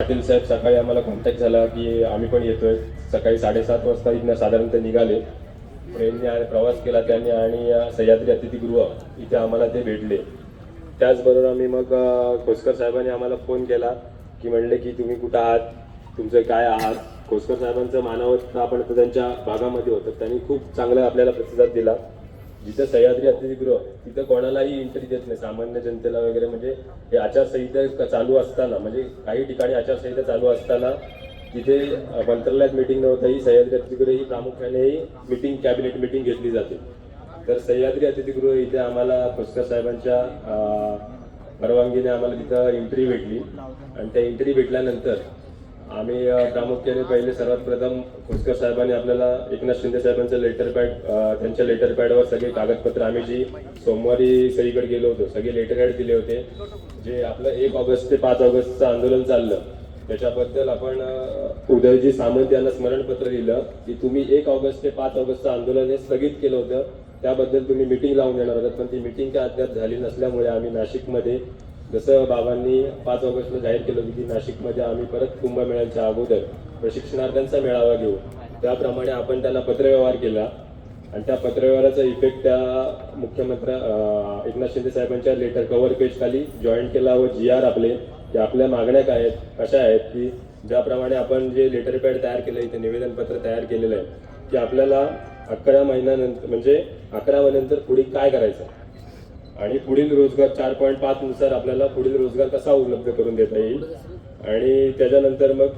पाटील साहेब सकाळी आम्हाला कॉन्टॅक्ट झाला की आम्ही पण येतोय. सकाळी साडेसात वाजता इथनं साधारणतः निघाले. ट्रेनने आणि प्रवास केला त्यांनी आणि सह्याद्री अतिथीगृह इथे आम्हाला ते भेटले. त्याचबरोबर आम्ही मग खोसकर साहेबांनी आम्हाला फोन केला की म्हणले की तुम्ही कुठं आहात? तुमचं काय आहात? खोसकर साहेबांचं मानवत आपण तर त्यांच्या भागामध्ये होतं. त्यांनी खूप चांगला आपल्याला प्रतिसाद दिला. जिथं सह्याद्री अतिथीगृह तिथं कोणालाही एंट्री देत नाही. सामान्य जनतेला वगैरे म्हणजे हे आचारसंहिता चालू असताना म्हणजे काही ठिकाणी आचारसंहिता चालू असताना तिथे मंत्रालयात मिटिंग नव्हतंही सह्याद्री अतिथीगृह ही प्रामुख्याने मिटिंग कॅबिनेट मिटिंग घेतली जाते. तर सह्याद्री अतिथीगृह इथे आम्हाला खोसकर साहेबांच्या परवानगीने आम्हाला तिथं एंट्री भेटली. आणि त्या एंट्री भेटल्यानंतर आम्ही प्रामुख्याने पहिले सर्वात प्रथम खोसकर साहेबांनी आपल्याला एकनाथ शिंदे साहेबांचं लेटर पॅड त्यांच्या लेटर पॅडवर सगळे कागदपत्र आम्ही जी सोमवारी सगळीकडे गेलो होतो सगळे लेटर पॅड दिले होते. जे आपलं एक ऑगस्ट ते पाच ऑगस्टचं आंदोलन चाललं त्याच्याबद्दल आपण उदयजी सामंत यांना स्मरणपत्र लिहिलं की तुम्ही एक ऑगस्ट ते पाच ऑगस्टचं आंदोलन हे स्थगित केलं होतं त्याबद्दल तुम्ही मिटिंग लावून देणार होतात पण ती मिटिंग काय अद्याप झाली नसल्यामुळे आम्ही नाशिकमध्ये जसं बाबांनी पाच ऑगस्टला जाहीर केलं होतं की नाशिकमध्ये आम्ही परत कुंभमेळ्याच्या अगोदर प्रशिक्षणार्थ्यांचा मेळावा घेऊ. त्याप्रमाणे आपण त्याला पत्रव्यवहार केला. आणि त्या पत्रव्यवहाराचा इफेक्ट त्या मुख्यमंत्री एकनाथ शिंदे साहेबांच्या लेटर कव्हर पेज खाली जॉईन केला व जी आर आपले की आपल्या मागण्या काय आहेत कशा आहेत की ज्याप्रमाणे आपण जे लेटर पॅड तयार केलं इथे निवेदनपत्र तयार केलेलं आहे की आपल्याला अकरा महिन्यानंतर म्हणजे अकरा महिन्यानंतर पुढे काय करायचं? आणि पुढील रोजगार चार पॉईंट पाच नुसार आपल्याला पुढील रोजगार कसा उपलब्ध करून देता येईल? आणि त्याच्यानंतर मग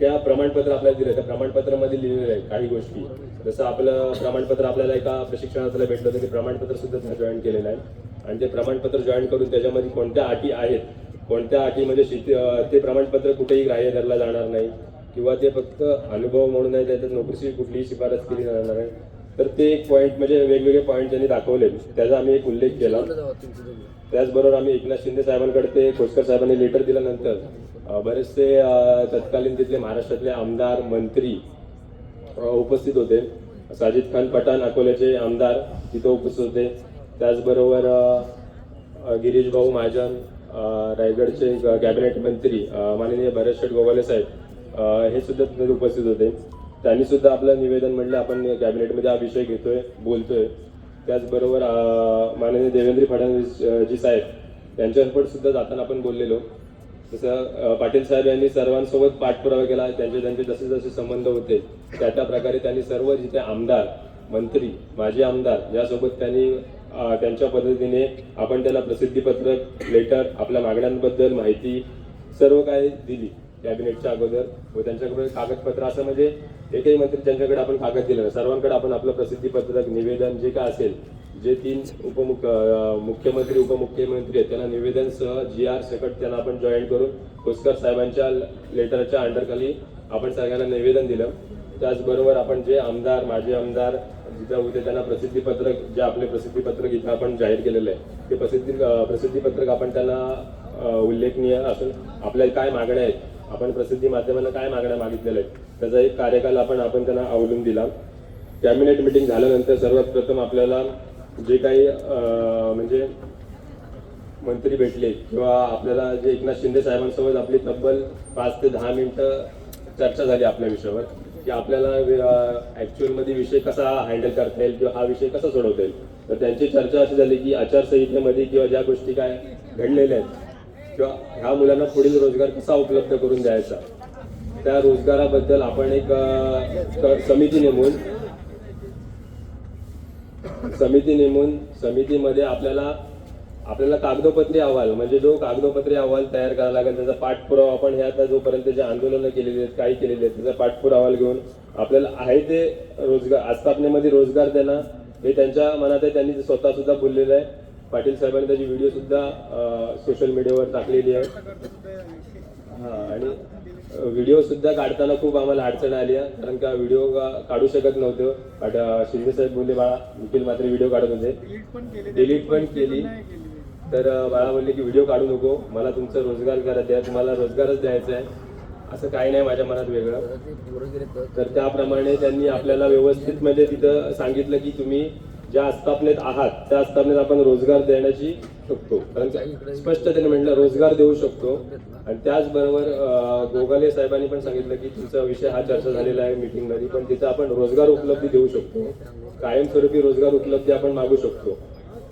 त्या प्रमाणपत्र आपल्याला दिलं त्या प्रमाणपत्रामध्ये लिहिलेलं आहे काही गोष्टी. जसं आपलं प्रमाणपत्र आपल्याला एका प्रशिक्षणार्थीला भेटलं होतं ते प्रमाणपत्र सुद्धा त्यांना जॉईन केलेलं आहे. आणि ते प्रमाणपत्र जॉईन करून त्याच्यामध्ये कोणत्या अटी आहेत? कोणत्या अटी म्हणजे शेती ते प्रमाणपत्र कुठेही ग्राह्य धरला जाणार नाही. किंवा ते फक्त अनुभव म्हणून आहे त्याच्यात नोकरीची कुठलीही शिफारस केली जाणार नाही. तर ते एक पॉईंट म्हणजे वेगवेगळे पॉईंट त्यांनी दाखवले त्याचा आम्ही एक उल्लेख केला. त्याचबरोबर आम्ही एकनाथ शिंदे साहेबांकडे ते खोतकर साहेबांनी लेटर दिल्यानंतर बरेचसे तत्कालीन तिथले महाराष्ट्रातले आमदार मंत्री उपस्थित होते. साजिद खान पठाण अकोल्याचे आमदार तिथं उपस्थित होते. त्याचबरोबर गिरीश भाऊ महाजन रायगडचे ग- कॅबिनेट मंत्री माननीय भरत शेठ गोवाले साहेब हे सुद्धा तिथे उपस्थित होते. त्यांनी सुद्धा आपलं निवेदन म्हणलं आपण कॅबिनेटमध्ये हा विषय घेतोय बोलतोय. त्याचबरोबर माननीय देवेंद्र फडणवीस जी साहेब त्यांच्यासोबत सुद्धा जाताना आपण बोललेलो. जसं पाटील साहेब यांनी सर्वांसोबत पाठपुरावा केला त्यांचे त्यांचे जसे जसे संबंध होते त्या त्या प्रकारे त्यांनी सर्व जिथे आमदार मंत्री माजी आमदार यासोबत त्यांनी त्यांच्या पद्धतीने आपण त्याला प्रसिद्धीपत्रक लेटर आपल्या मागण्यांबद्दल माहिती सर्व काही दिली. कॅबिनेटच्या अगोदर व त्यांच्याकडे कागदपत्र असं म्हणजे एकही मंत्री ज्यांच्याकडे आपण कागद दिलं सर्वांकडे आपण आपलं प्रसिद्धीपत्रक निवेदन जे काय असेल जे तीन उपमुख मुख्यमंत्री उपमुख्यमंत्री आहेत त्यांना निवेदनसह जी आर सकट त्यांना आपण जॉईन करून खोसकर साहेबांच्या लेटरच्या अंडरखाली आपण सगळ्यांना निवेदन दिलं. त्याचबरोबर आपण जे आमदार माजी आमदार जिथं होते त्यांना प्रसिद्धीपत्रक जे आपले प्रसिद्धीपत्रक इथं आपण जाहीर केलेलं आहे ते प्रसिद्धी प्रसिद्धीपत्रक आपण त्यांना उल्लेखनीय असून आपल्या काय मागण्या आहेत आपण प्रसिद्धी माध्यमांना काय मागण्या मागितलेल्या आहेत? त्याचा एक कार्यकाल आपण आपण त्यांना आवडून दिला. कॅबिनेट मिटिंग झाल्यानंतर सर्वात प्रथम आपल्याला जे काही म्हणजे मंत्री भेटले किंवा आपल्याला जे एकनाथ शिंदे साहेबांसोबत आपली तब्बल पाच ते दहा मिनिटं चर्चा झाली आपल्या विषयावर की आपल्याला ॲक्च्युअलमध्ये विषय कसा हँडल करता येईल किंवा हा विषय कसा सोडवता येईल? तर त्यांची चर्चा अशी झाली की आचारसंहितेमध्ये किंवा ज्या गोष्टी काय घडलेल्या आहेत किंवा ह्या मुलांना पुढील रोजगार कसा उपलब्ध करून द्यायचा? त्या रोजगाराबद्दल आपण एक समिती नेमून समिती नेमून समितीमध्ये आपल्याला आपल्याला कागदोपत्री अहवाल म्हणजे जो कागदोपत्री अहवाल तयार करावा लागेल त्याचा पाठपुरावा आपण हे आता जोपर्यंत जे आंदोलनं केलेली आहेत काही केलेली आहेत त्याचा पाठपुरावा अहवाल घेऊन आपल्याला आहे ते रोजगार आस्थापनेमध्ये रोजगार देणं हे त्यांच्या मनात आहे त्यांनी स्वतः सुद्धा बोललेलं आहे. पाटील साहेबांनी त्याची व्हिडिओ सुद्धा सोशल मीडियावर टाकलेली आहे. हा आणि व्हिडिओ सुद्धा काढताना खूप आम्हाला अडचण आली आहे. कारण का व्हिडिओ काढू शकत नव्हतो. बट शिंदे साहेब बोलले बाळा निखिल मात्र व्हिडिओ काढत होते. डिलीट पण केली. तर बाळा बोलले की व्हिडिओ काढू नको. मला तुमचा रोजगार करा द्या. तुम्हाला रोजगारच द्यायचा आहे. असं काही नाही माझ्या मनात वेगळं. तर त्याप्रमाणे त्यांनी आपल्याला व्यवस्थित म्हणजे तिथं सांगितलं की तुम्ही ज्या आस्थापनेत आहात त्या आस्थापनेत आपण रोजगार देण्याची शकतो. कारण का- स्पष्ट त्याने म्हटलं रोजगार देऊ शकतो. आणि त्याचबरोबर गोगले गोगाले साहेबांनी पण सांगितलं की तुमचा विषय हा चर्चा झालेला आहे मीटिंगमध्ये पण तिथं आपण रोजगार उपलब्धी देऊ शकतो. कायमस्वरूपी रोजगार उपलब्धी आपण मागू शकतो.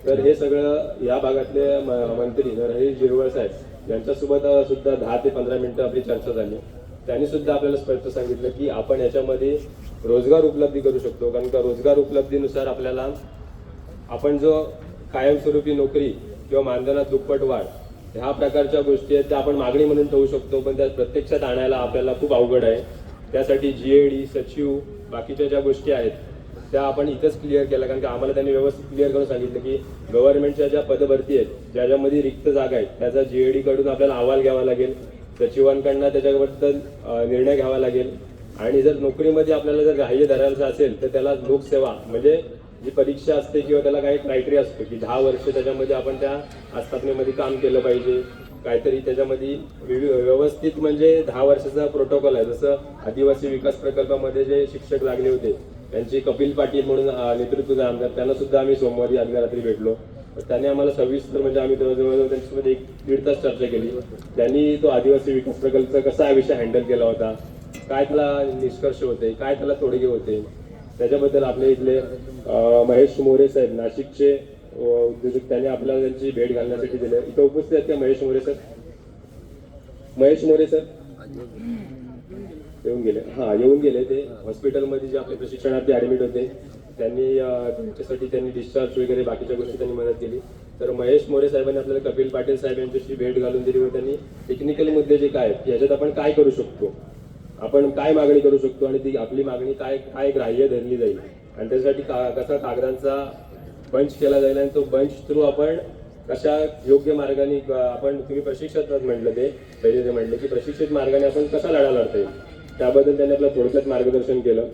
तर हे सगळं या भागातले मंत्री नरहरी जिरवळ साहेब यांच्यासोबत सुद्धा दहा ते पंधरा मिनिटं आपली चर्चा झाली. त्यांनी सुद्धा आपल्याला स्पष्ट सांगितलं की आपण याच्यामध्ये रोजगार उपलब्धी करू शकतो. कारण का रोजगार उपलब्धीनुसार आपल्याला आपण जो कायमस्वरूपी नोकरी किंवा मानधनात दुप्पट वाढ ह्या प्रकारच्या गोष्टी आहेत त्या आपण मागणी म्हणून ठेवू शकतो पण त्या प्रत्यक्षात आणायला आपल्याला खूप अवघड आहे. त्यासाठी जी ए डी सचिव बाकीच्या ज्या गोष्टी आहेत त्या आपण इथंच क्लिअर केल्या. कारण की आम्हाला त्यांनी व्यवस्थित क्लिअर करून सांगितलं की गव्हर्नमेंटच्या ज्या पदभरती आहेत ज्याच्यामध्ये रिक्त जागा आहेत त्याचा जी ए डीकडून आपल्याला अहवाल घ्यावा लागेल. सचिवांकडनं त्याच्याबद्दल निर्णय घ्यावा लागेल. आणि जर नोकरीमध्ये आपल्याला जर ग्राह्य धरायचं असेल तर त्याला लोकसेवा म्हणजे जी परीक्षा असते किंवा त्याला काही क्रायटेरिया असतो की दहा वर्ष त्याच्यामध्ये आपण त्या आस्थापनेमध्ये काम केलं पाहिजे. काहीतरी त्याच्यामध्ये विवि- व्यवस्थित म्हणजे दहा वर्षाचा प्रोटोकॉल आहे. जसं आदिवासी विकास प्रकल्पामध्ये जे शिक्षक लागले होते त्यांचे कपिल पाटील म्हणून नेतृत्व आमदार त्यांना सुद्धा आम्ही सोमवारी आदल्या रात्री भेटलो. तर त्यांनी आम्हाला सविस्तर म्हणजे आम्ही जवळजवळ त्यांच्यासोबत एक दीड तास चर्चा केली. त्यांनी तो आदिवासी विकास प्रकल्प कसा हा विषय हँडल केला होता काय त्याला निष्कर्ष होते काय त्याला तोडगे होते त्याच्याबद्दल आपले इथले महेश मोरे साहेब नाशिकचे उद्योजक त्यांनी आपल्याला त्यांची भेट घालण्यासाठी दिले. इथं उपस्थित आहेत का महेश मोरे सर? महेश मोरे सर? येऊन गेले. हा येऊन गेले ते. हॉस्पिटलमध्ये जे आपले प्रशिक्षणार्थी ऍडमिट होते त्यांनी त्यांच्यासाठी त्यांनी डिस्चार्ज वगैरे बाकीच्या गोष्टी त्यांनी मदत केली. तर महेश मोरे साहेबांनी आपल्याला कपिल पाटील साहेब यांच्याशी भेट घालून दिली व त्यांनी टेक्निकल मुद्दे जे काय आहेत याच्यात आपण काय करू शकतो? आपण काय मागणी करू शकतो आणि ती आपली मागणी काय काय ग्राह्य धरली जाईल? आणि त्यासाठी का कसा कागदांचा बंच केला जाईल आणि तो बंच थ्रू आपण कशा योग्य मार्गाने आपण तुम्ही प्रशिक्षित म्हटलं ते पहिले ते म्हटले की प्रशिक्षित मार्गाने आपण कसा लढा लढता येईल? त्याबद्दल त्यांनी आपलं थोडक्यात मार्गदर्शन केलं.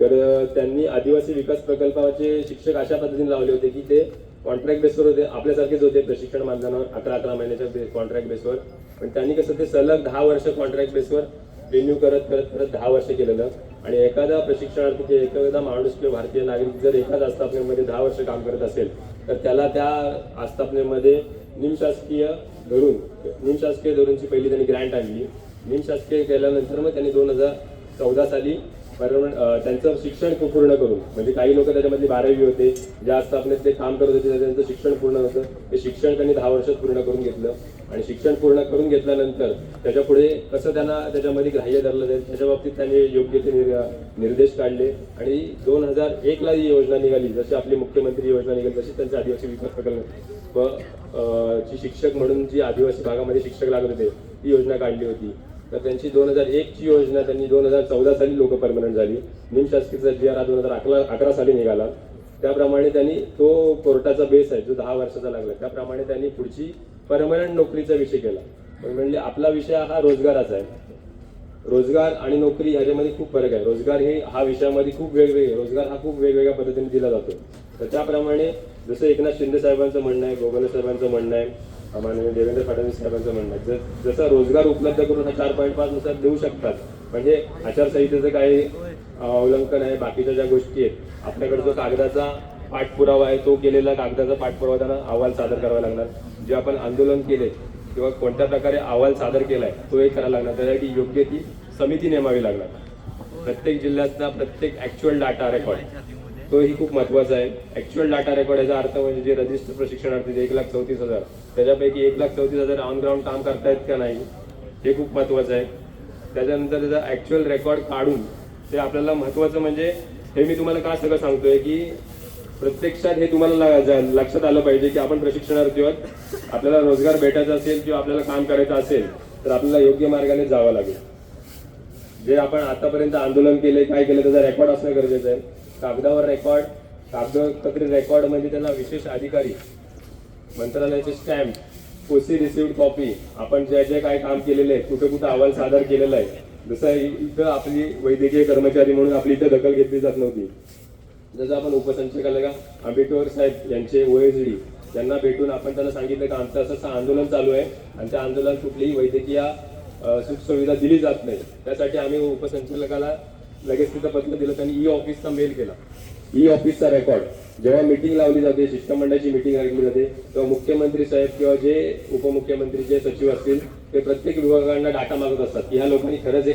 तर त्यांनी आदिवासी विकास प्रकल्पाचे शिक्षक अशा पद्धतीने लावले होते की ते कॉन्ट्रॅक्ट बेसवर होते. आपल्यासारखेच होते प्रशिक्षण मानधनावर अकरा अकरा महिन्याच्या कॉन्ट्रॅक्ट बेसवर पण त्यांनी कसं ते सलग दहा वर्ष कॉन्ट्रॅक्ट बेसवर रिन्यू करत करत करत दहा वर्ष केलेलं. आणि एखादा प्रशिक्षणार्थी जे एखादा माणूस किंवा भारतीय नागरिक जर एकाच आस्थापनेमध्ये दहा वर्ष काम करत असेल तर त्याला त्या आस्थापनेमध्ये निमशासकीय धरून निमशासकीय धरूनची पहिली त्यांनी ग्रँट आणली. निमशासकीय केल्यानंतर मग त्यांनी दोन हजार चौदा साली कारण त्यांचं शिक्षण पूर्ण करून म्हणजे काही लोक त्याच्यामधली बारावी होते ज्या आस्थापनेत ते काम करत होते त्यांचं शिक्षण पूर्ण होतं. ते शिक्षण त्यांनी दहा वर्षात पूर्ण करून घेतलं. आणि शिक्षण पूर्ण करून घेतल्यानंतर त्याच्या पुढे कसं त्यांना त्याच्यामध्ये ग्राह्य धरलं जाईल त्याच्या बाबतीत त्यांनी योग्य ते निर्देश काढले. आणि दोन हजार एकला ही योजना निघाली जशी आपली मुख्यमंत्री योजना निघाली तशी त्यांचा आदिवासी विकास प्रकल्प अं, ची शिक्षक म्हणून जी आदिवासी भागामध्ये शिक्षक लागत होते ती योजना काढली होती. तर त्यांची दोन हजार एकची योजना त्यांनी दोन हजार चौदा साली लोक परमनंट झाली. निमशासकीचा जी आर हा दोन हजार अकरा अकरा साली निघाला. त्याप्रमाणे त्यांनी तो कोर्टाचा बेस आहे जो दहा वर्षाचा लागला. त्याप्रमाणे त्यांनी पुढची परमनंट नोकरीचा विषय केला. पण म्हणजे आपला विषय हा रोजगाराचा आहे. रोजगार आणि नोकरी ह्याच्यामध्ये खूप फरक आहे. रोजगार हे हा विषयामध्ये खूप वेगवेगळे रोजगार हा खूप वेगवेगळ्या पद्धतीने दिला जातो. तर त्याप्रमाणे जसं एकनाथ शिंदे साहेबांचं म्हणणं आहे गोगले साहेबांचं म्हणणं आहे माननीय देवेंद्र फडणवीस साहेबांचं म्हणणं आहे. जसं जसा रोजगार उपलब्ध करून हा चार पॉईंट पाच नुसार देऊ शकतात म्हणजे आचारसंहितेचं काही अवलंबन आहे बाकीच्या ज्या गोष्टी आहेत आपल्याकडे जो कागदाचा पाठपुरावा आहे तो केलेला कागदाचा पाठपुरावा त्यांना अहवाल सादर करावा लागणार. जे आपण आंदोलन केले किंवा कोणत्या प्रकारे अहवाल सादर केलाय तो एक करावा लागणार. त्यासाठी योग्य ती समिती नेमावी लागणार. प्रत्येक जिल्ह्यातला प्रत्येक ऍक्च्युअल डाटा रेकॉर्ड तो ही खूप महत्त्वाचा आहे. ऍक्च्युअल डाटा रेकॉर्ड याचा अर्थ म्हणजे जे रजिस्टर प्रशिक्षणार्थी जे एक लाख चौतीस हजार त्याच्यापैकी एक लाख चौतीस हजार ऑन ग्राउंड काम करतायत का नाही हे खूप महत्वाचं आहे. त्याच्यानंतर त्याचा ऍक्च्युअल रेकॉर्ड काढून ते आपल्याला महत्वाचं म्हणजे हे मी तुम्हाला का सगळं सांगतोय की प्रत्यक्षात हे तुम्हाला ज- लक्षात आलं पाहिजे की आपण प्रशिक्षणार्थी आहोत. आपल्याला रोजगार भेटायचा असेल किंवा आपल्याला काम करायचं असेल तर आपल्याला योग्य मार्गाने जावं लागेल. जे आपण आतापर्यंत आंदोलन केले काय केलं त्याचा रेकॉर्ड असणं गरजेचं आहे. कागदावर रेकॉर्ड कागदपत्री रेकॉर्ड म्हणजे त्याला विशेष अधिकारी मंत्रालयाचे स्टॅम्प कोसी रिसिव्ड कॉपी आपण जे जे काय काम केलेलं आहे कुठं कुठं अहवाल सादर केलेला आहे. जसं इथं आपली वैद्यकीय कर्मचारी म्हणून आपली इथं दखल घेतली जात नव्हती. जसं आपण उपसंचालक आंबेडकर साहेब यांचे ओएसडी त्यांना भेटून आपण त्यांना सांगितलं की आमचं असं असं आंदोलन चालू आहे आणि त्या आंदोलनात कुठलीही वैद्यकीय सुखसुविधा दिली जात नाही. त्यासाठी आम्ही उपसंचालकाला लगेच तिथं पत्र दिलं त्यांनी ई ऑफिसचा मेल केला. ई ऑफिसचा रेकॉर्ड जेव्हा मीटिंग लावली जाते शिष्टमंडळाची मीटिंग लागली जाते तेव्हा मुख्यमंत्री साहेब किंवा जे उपमुख्यमंत्री जे सचिव असतील ते प्रत्येक विभागांना डाटा मागत असतात. की ह्या लोकांनी खरंच